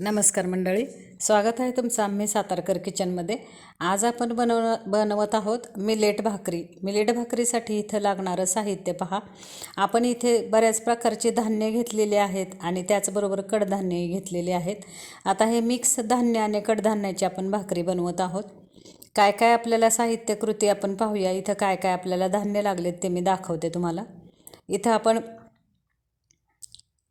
नमस्कार मंडळी स्वागत आहे तुमचं आम्ही सातारकर किचनमध्ये. आज आपण बनव बनवत आहोत मिलेट भाकरी. मिलेट भाकरीसाठी इथं लागणारं साहित्य पहा. आपण इथे बऱ्याच प्रकारचे धान्य घेतलेले आहेत आणि त्याचबरोबर कडधान्यही घेतलेले आहेत. आता हे मिक्स धान्य आणि कडधान्याची आपण भाकरी बनवत आहोत. काय काय आपल्याला साहित्य कृती आपण पाहूया. इथं काय काय आपल्याला धान्य लागलेत ते मी दाखवते तुम्हाला. इथं आपण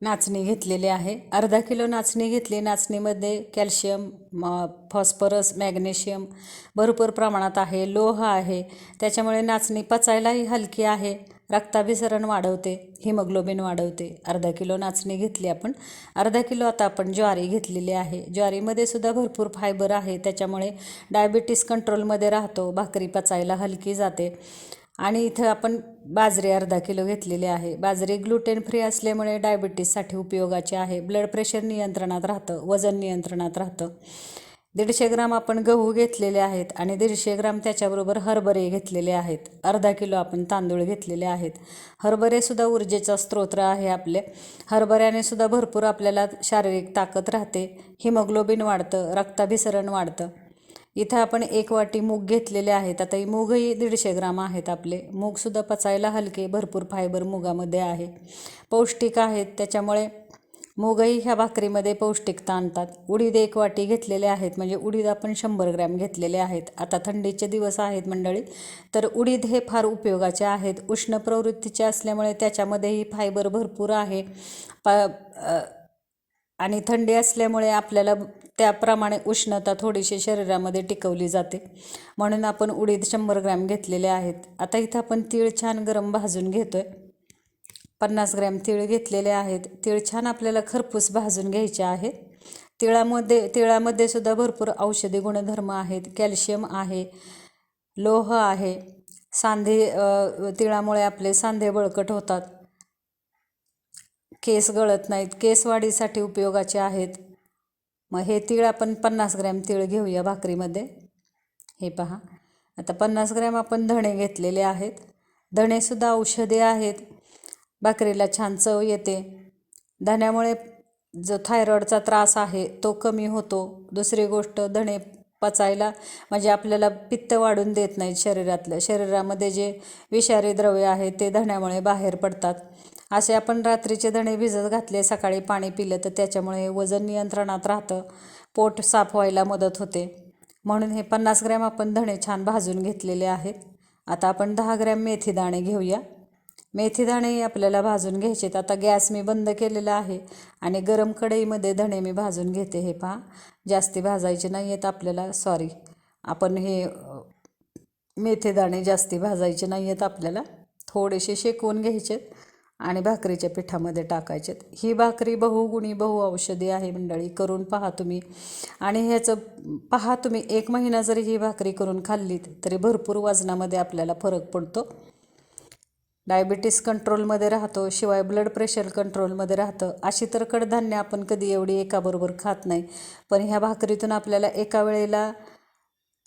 नाचणी घेतलेली आहे. अर्धा किलो नाचणी घेतली. नाचणीमध्ये कॅल्शियम म फॉस्फरस मॅग्नेशियम भरपूर प्रमाणात आहे. लोह आहे. त्याच्यामुळे नाचणी पचायलाही हलकी आहे. रक्ताभिसरण वाढवते. हिमोग्लोबिन वाढवते. अर्धा किलो नाचणी घेतली आपण. अर्धा किलो आता आपण ज्वारी घेतलेली आहे. ज्वारीमध्ये सुद्धा भरपूर फायबर आहे. त्याच्यामुळे डायबिटीस कंट्रोलमध्ये राहतो. भाकरी पचायला हलकी जाते. आणि इथं आपण बाजरी अर्धा किलो घेतलेली आहे. बाजरी ग्लुटेन फ्री असल्यामुळे डायबिटीससाठी उपयोगाचे आहे. ब्लड प्रेशर नियंत्रणात राहतं वजन नियंत्रणात राहतं. दीडशे ग्राम आपण गहू घेतलेले आहेत आणि दीडशे ग्राम त्याच्याबरोबर हरभरे घेतलेले आहेत. अर्धा किलो आपण तांदूळ घेतलेले आहेत. हरभरेसुद्धा ऊर्जेचा स्त्रोत्र आहे आपले. हरभऱ्याने सुद्धा भरपूर आपल्याला शारीरिक ताकद राहते. हिमोग्लोबिन वाढतं रक्ताभिसरण वाढतं. इथं आपण एक वाटी मूग घेतलेले आहेत. आता मूगही दीडशे ग्राम आहेत आपले. मूगसुद्धा पचायला हलके भरपूर फायबर मुगामध्ये आहे. पौष्टिक आहेत. त्याच्यामुळे मूगही ह्या भाकरीमध्ये पौष्टिकता आणतात. उडीद एक वाटी घेतलेले आहेत. म्हणजे उडीद आपण शंभर ग्रॅम घेतलेले आहेत. आता थंडीचे दिवस आहेत मंडळी. तर उडीद हे फार उपयोगाचे आहेत. उष्ण प्रवृत्तीचे असल्यामुळे त्याच्यामध्येही फायबर भरपूर आहे. प आणि थंडी असल्यामुळे आपल्याला त्याप्रमाणे उष्णता थोडीशी शरीरामध्ये टिकवली जाते. म्हणून आपण उडीद शंभर ग्रॅम घेतलेले आहेत. आता इथं आपण तीळ छान गरम भाजून घेतो आहे पन्नास ग्रॅम तीळ घेतलेले आहेत. तीळ छान आपल्याला खरपूस भाजून घ्यायचे आहेत तिळामध्ये तिळामध्ये सुद्धा भरपूर औषधी गुणधर्म आहेत. कॅल्शियम आहे लोह आहे. सांधे तिळामुळे आपले सांधे बळकट होतात. केस गळत नाहीत केस वाढीसाठी उपयोगाचे आहेत. मग हे तीळ आपण पन्नास ग्रॅम तीळ घेऊया भाकरीमध्ये. हे पहा. आता पन्नास ग्रॅम आपण धणे घेतलेले आहेत. धणेसुद्धा औषधे आहेत. भाकरीला छान चव येते. धण्यामुळे जो थायरॉईडचा त्रास आहे तो कमी होतो. दुसरी गोष्ट धणे पचायला. म्हणजे आपल्याला पित्त वाढून देत नाहीत शरीरातलं. शरीरामध्ये जे विषारी द्रव्य आहे ते धण्यामुळे बाहेर पडतात. असे आपण रात्रीचे धणे भिजत घातले सकाळी पाणी पिलं तर त्याच्यामुळे वजन नियंत्रणात राहतं. पोट साफ व्हायला मदत होते. म्हणून हे पन्नास ग्रॅम आपण धणे छान भाजून घेतलेले आहेत. आता आपण दहा ग्रॅम मेथी दाणे घेऊया. मेथी दाणे आपल्याला भाजून घ्यायचेत. आता गॅस मी बंद केलेला आहे आणि गरम कढईमध्ये धणे मी भाजून घेते हे पहा. जास्ती भाजायचे नाही आहेत आपल्याला सॉरी आपण हे मेथी दाणे जास्ती भाजायचे नाही आहेत आपल्याला. थोडेसे शेकवून घ्यायचेत आणि भाकरीच्या पिठामध्ये टाकायचेत. ही भाकरी बहुगुणी बहु औषधी आहे मंडळी करून पहा तुम्ही. आणि ह्याचं पहा तुम्ही एक महिना जरी ही भाकरी करून खाल्लीत तरी भरपूर वजनामध्ये आपल्याला फरक पडतो. डायबिटीस कंट्रोलमध्ये राहतो शिवाय ब्लड प्रेशर कंट्रोलमध्ये राहतं. अशी तर कडधान्य आपण कधी एवढी एकाबरोबर खात नाही. पण ह्या भाकरीतून आपल्याला एका वेळेला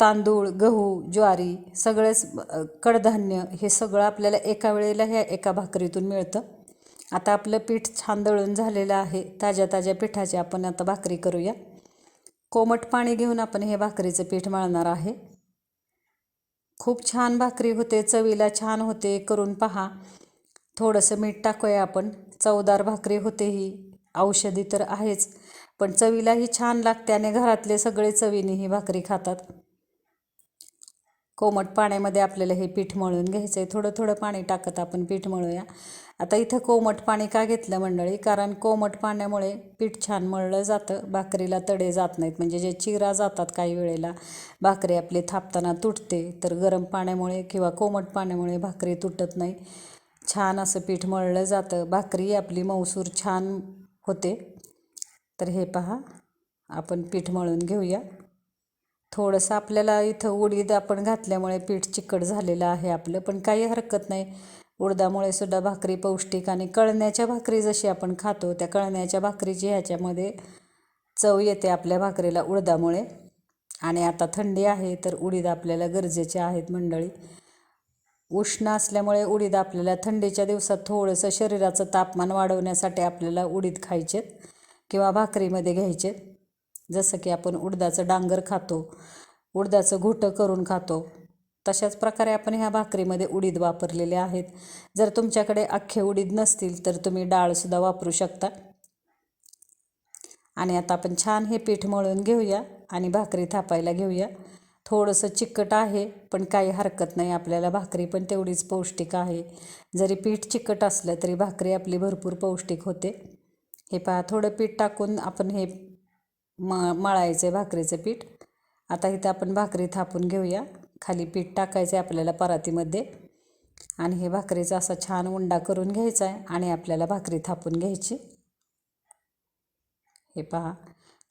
तांदूळ गहू ज्वारी सगळेच कडधान्य हे सगळं आपल्याला एका वेळेला ह्या एका भाकरीतून मिळतं. आता आपलं पीठ छान दळून झालेलं आहे. ताज्या ताज्या पिठाची आपण आता भाकरी करूया. कोमट पाणी घेऊन आपण हे भाकरीचं पीठ मळणार आहे. खूप छान भाकरी होते चवीला छान होते करून पहा. थोडंसं मीठ टाकूया आपण. चवदार भाकरी होते ही औषधी तर आहेच. पण चवीलाही छान लागते आणि घरातले सगळे चवीने ही भाकरी खातात. कोमट पाण्यामध्ये आपल्याला हे पीठ मळून घ्यायचं आहे थोडं थोडं पाणी टाकत आपण पीठ मळूया. आता इथं कोमट पाणी का घेतलं मंडळी? कारण कोमट पाण्यामुळे पीठ छान मळलं जातं. भाकरीला तडे जात नाहीत. म्हणजे जे चिरा जातात काही वेळेला भाकरी आपली थापताना तुटते. तर गरम पाण्यामुळे किंवा कोमट पाण्यामुळे भाकरी तुटत नाही. छान असं पीठ मळलं जातं. भाकरी आपली मौसूर छान होते. तर हे पहा. आपण पीठ मळून घेऊया. थोडंसं आपल्याला इथं उडीद आपण घातल्यामुळे पीठ चिकट झालेलं आहे आपलं पण काही हरकत नाही. उडदामुळे सुद्धा भाकरी पौष्टिक आणि कळण्याच्या भाकरी जशी आपण खातो त्या कळण्याच्या भाकरीची ह्याच्यामध्ये चव येते आपल्या भाकरीला उडदामुळे. आणि आता थंडी आहे तर उडीद आपल्याला गरजेचे आहेत मंडळी. उष्ण असल्यामुळे उडीद आपल्याला थंडीच्या दिवसात थोडंसं शरीराचं तापमान वाढवण्यासाठी आपल्याला उडीद खायचेत किंवा भाकरीमध्ये घ्यायचेत. जसं की आपण उडदाचं डांगर खातो उडदाचं घुटं करून खातो तशाच प्रकारे आपण ह्या भाकरीमध्ये उडीद वापरलेले आहेत. जर तुमच्याकडे अख्खे उडीद नसतील तर तुम्ही डाळसुद्धा वापरू शकता. आणि आता आपण छान हे पीठ मळून घेऊया आणि भाकरी थापायला घेऊया. थोडंसं चिकट आहे पण काही हरकत नाही. आपल्याला भाकरी पण तेवढीच पौष्टिक आहे. जरी पीठ चिकट असलं तरी भाकरी आपली भरपूर पौष्टिक होते. हे पहा थोडं पीठ टाकून आपण हे म मळायचं आहे भाकरीचं पीठ. आता इथं आपण भाकरी थापून घेऊया. खाली पीठ टाकायचं आहे आपल्याला परातीमध्ये. आणि हे भाकरीचा असा छान उंडा करून घ्यायचा आहे आणि आपल्याला भाकरी थापून घ्यायची. हे पहा.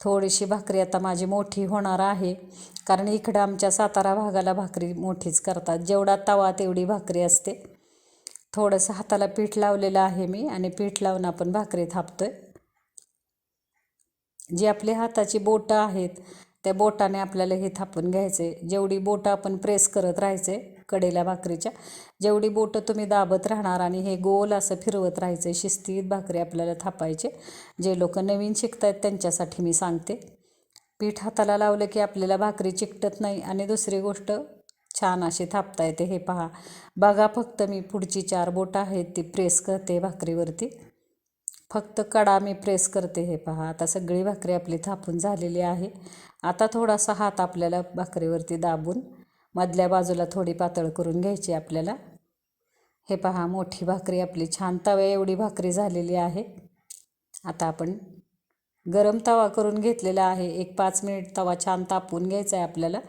थोडीशी भाकरी आता माझी मोठी होणार आहे. कारण इकडं आमच्या सातारा भागाला भाकरी मोठीच करतात. जेवढा तवा तेवढी भाकरी असते. थोडंसं हाताला पीठ लावलेलं आहे मी आणि पीठ लावून आपण भाकरी थापतो आहे जी आपली हाताची बोटं आहेत त्या बोटाने आपल्याला हे थापून घ्यायचे. जेवढी बोटं आपण प्रेस करत राहायचे कडेला भाकरीच्या जेवढी बोटं तुम्ही दाबत राहणार आणि हे गोल असं फिरवत राहायचं शिस्तीत भाकरी आपल्याला थापायचे जे लोक नवीन शिकत आहेत त्यांच्यासाठी मी सांगते. पीठ हाताला लावलं की आपल्याला भाकरी चिकटत नाही आणि दुसरी गोष्ट छान अशी थापता येते. हे पहा. बघा फक्त मी पुढची चार बोटं आहेत ती प्रेस करते भाकरीवरती. फक्त कडा मी प्रेस करते हे पहा. आता सगळी भाकरी आपली थापून झालेली आहे. आता थोडासा हात आपल्याला भाकरीवरती दाबून मधल्या बाजूला थोडी पातळ करून घ्यायची आपल्याला. हे पहा मोठी भाकरी आपली. छान तव्या एवढी भाकरी झालेली आहे. आता आपण गरम तवा करून घेतलेला आहे. एक पाच मिनिट तवा छान तापवून घ्यायचा आहे आपल्याला.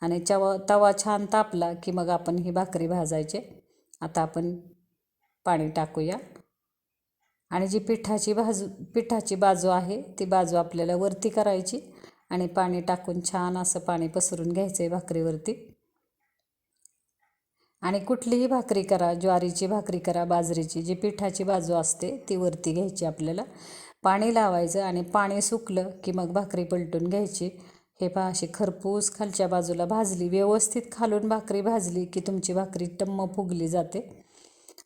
आणि चवा तवा छान तापला की मग आपण ही भाकरी भाजायचे. आता आपण पाणी टाकूया. आणि जी पिठाची बाजू पिठाची बाजू आहे ती बाजू आपल्याला वरती करायची आणि पाणी टाकून छान असं पाणी पसरून घ्यायचं आहे भाकरीवरती. आणि कुठलीही भाकरी करा ज्वारीची भाकरी करा बाजरीची जी पिठाची बाजू असते ती वरती घ्यायची आपल्याला. पाणी लावायचं आणि पाणी सुकलं की मग भाकरी पलटून घ्यायची. हे पहा अशी खरपूस खालच्या बाजूला भाजली व्यवस्थित खालून भाकरी भाजली की तुमची भाकरी टम्म फुगली जाते.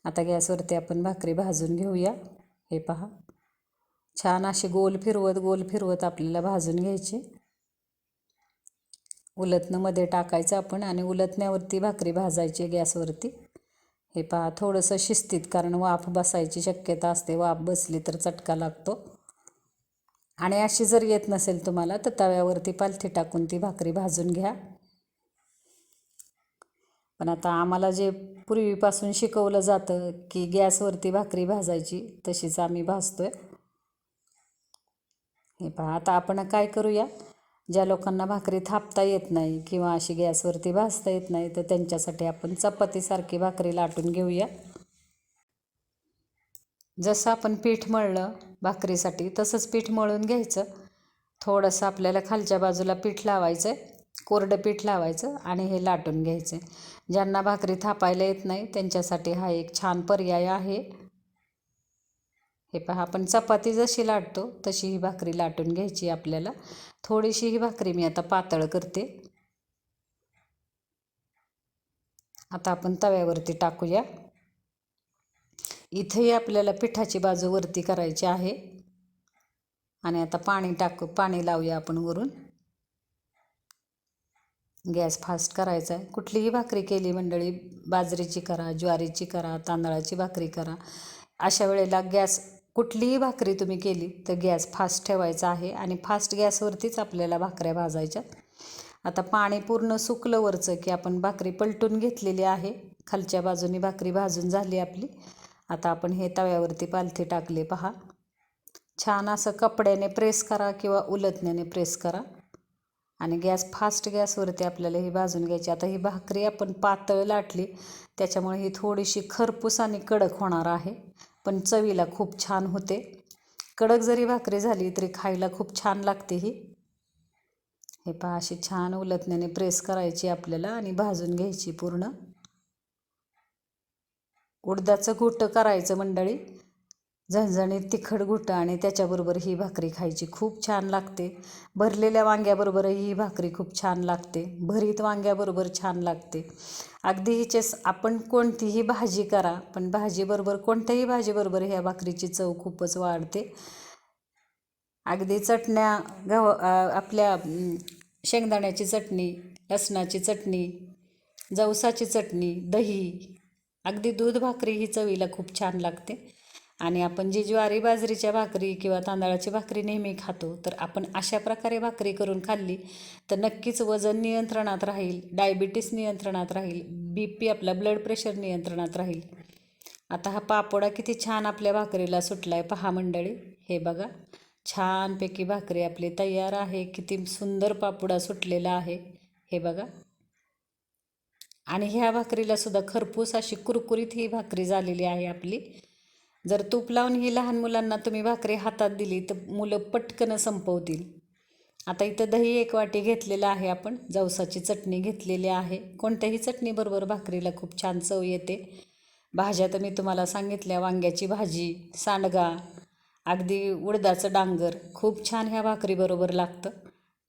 आता गॅसवरती आपण भाकरी भाजून घेऊया. हे पहा. छान अशी गोल फिरवत गोल फिरवत आपल्याला भाजून घ्यायचे. उलतनं मध्ये टाकायचं आपण आणि उलतण्यावरती भाकरी भाजायची गॅसवरती. हे पहा थोडंसं शिस्तीत कारण वाफ बसायची शक्यता असते. वाफ बसली तर चटका लागतो. आणि अशी जर येत नसेल तुम्हाला तर तव्यावरती पालथी टाकून ती भाकरी भाजून घ्या. पण आता आम्हाला जे पूर्वीपासून शिकवलं जातं की गॅसवरती भाकरी भाजायची तशीच आम्ही भाजतो आहे हे पहा आता आपण काय करूया? ज्या लोकांना भाकरी थापता येत नाही किंवा अशी गॅसवरती भाजता येत नाही तर त्यांच्यासाठी आपण चपातीसारखी भाकरी लाटून घेऊया. जसं आपण पीठ मळलं भाकरीसाठी तसंच पीठ मळून घ्यायचं. थोडंसं आपल्याला खालच्या बाजूला पीठ लावायचं आहे कोरडं पीठ लावायचं आणि हे लाटून घ्यायचं. ज्यांना भाकरी थापायला येत नाही त्यांच्यासाठी हा एक छान पर्याय आहे. हे पहा आपण चपाती जशी लाटतो तशी ही भाकरी लाटून घ्यायची आपल्याला. थोडीशी ही भाकरी मी आता पातळ करते. आता आपण तव्यावरती टाकूया. इथंही आपल्याला पिठाची बाजू वरती करायची आहे. आणि आता पाणी टाकू पाणी लावूया आपण वरून. गॅस फास्ट करायचा आहे. कुठलीही भाकरी केली मंडळी बाजरीची करा ज्वारीची करा तांदळाची भाकरी करा. अशा वेळेला गॅस कुठलीही भाकरी तुम्ही केली तर गॅस फास्ट ठेवायचा आहे आणि फास्ट गॅसवरतीच आपल्याला भाकऱ्या भाजायच्या. आता पाणी पूर्ण सुकलं वरचं की आपण भाकरी पलटून घेतलेली आहे. खालच्या बाजूनी भाकरी भाजून झाली आपली. आता आपण हे तव्यावरती पालथी टाकले पहा. छान असं कपड्याने प्रेस करा किंवा उलटण्याने प्रेस करा. आणि गॅस फास्ट गॅसवरती आपल्याला ही भाजून घ्यायची. आता ही भाकरी आपण पातळ लाटली त्याच्यामुळे ही थोडीशी खरपूस आणि कडक होणार आहे. पण चवीला खूप छान होते. कडक जरी भाकरी झाली तरी खायला खूप छान लागते ही. हे पहा अशी छान उलटण्याने प्रेस करायची आपल्याला आणि भाजून घ्यायची पूर्ण. उडदाचं घोटं करायचं मंडळी. झणझणीत तिखट घुटं आणि त्याच्याबरोबर ही भाकरी खायची खूप छान लागते. भरलेल्या वांग्याबरोबरही ही भाकरी खूप छान लागते. भरीत वांग्याबरोबर छान लागते. अगदी हिचे आपण कोणतीही भाजी करा पण भाजीबरोबर कोणत्याही भाजीबरोबर ह्या भाकरीची चव खूपच वाढते. अगदी चटण्या गव आपल्या शेंगदाण्याची चटणी लसणाची चटणी जवसाची चटणी दही अगदी दूध भाकरी ही चवीला खूप छान लागते. आणि आपण जी ज्वारी बाजरीच्या भाकरी किंवा तांदळाची भाकरी नेहमी खातो तर आपण अशा प्रकारे भाकरी करून खाल्ली तर नक्कीच वजन नियंत्रणात राहील डायबिटीस नियंत्रणात राहील बी पी आपला ब्लड प्रेशर नियंत्रणात राहील. आता हा पापोडा किती छान आपल्या भाकरीला सुटला आहे पहा मंडळी. हे बघा छानपैकी भाकरी आपली तयार आहे किती सुंदर पापोडा सुटलेला आहे. हे बघा. आणि ह्या भाकरीला सुद्धा खरपूस अशी कुरकुरीत ही भाकरी झालेली आहे आपली. जर तूप लावून ही लहान मुलांना तुम्ही भाकरी हातात दिली तर मुलं पटकन संपवतील. आता इथं दही एक वाटी घेतलेलं आहे आपण. जवसाची चटणी घेतलेली आहे. कोणत्याही चटणीबरोबर भाकरीला खूप छान चव येते. भाज्या तर मी तुम्हाला सांगितल्या. वांग्याची भाजी सांडगा अगदी उडदाचं डांगर खूप छान ह्या भाकरीबरोबर लागतं.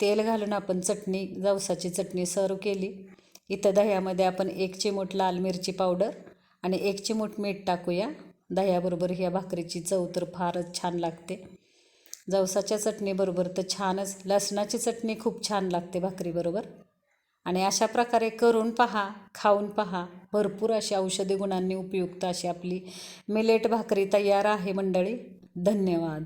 तेल घालून आपण चटणी जवसाची चटणी सर्व केली. इथं दह्यामध्ये आपण एक चिमूट लाल मिरची पावडर आणि एक चिमूट मीठ टाकूया. दह्याबरोबर ह्या भाकरीची चव तर फारच छान लागते. जवसाच्या चटणीबरोबर तर छानच लसणाची चटणी खूप छान लागते भाकरीबरोबर. आणि अशा प्रकारे करून पहा खाऊन पहा. भरपूर अशी औषधी गुणांनी उपयुक्त अशी आपली मिलेट भाकरी तयार आहे मंडळी. धन्यवाद.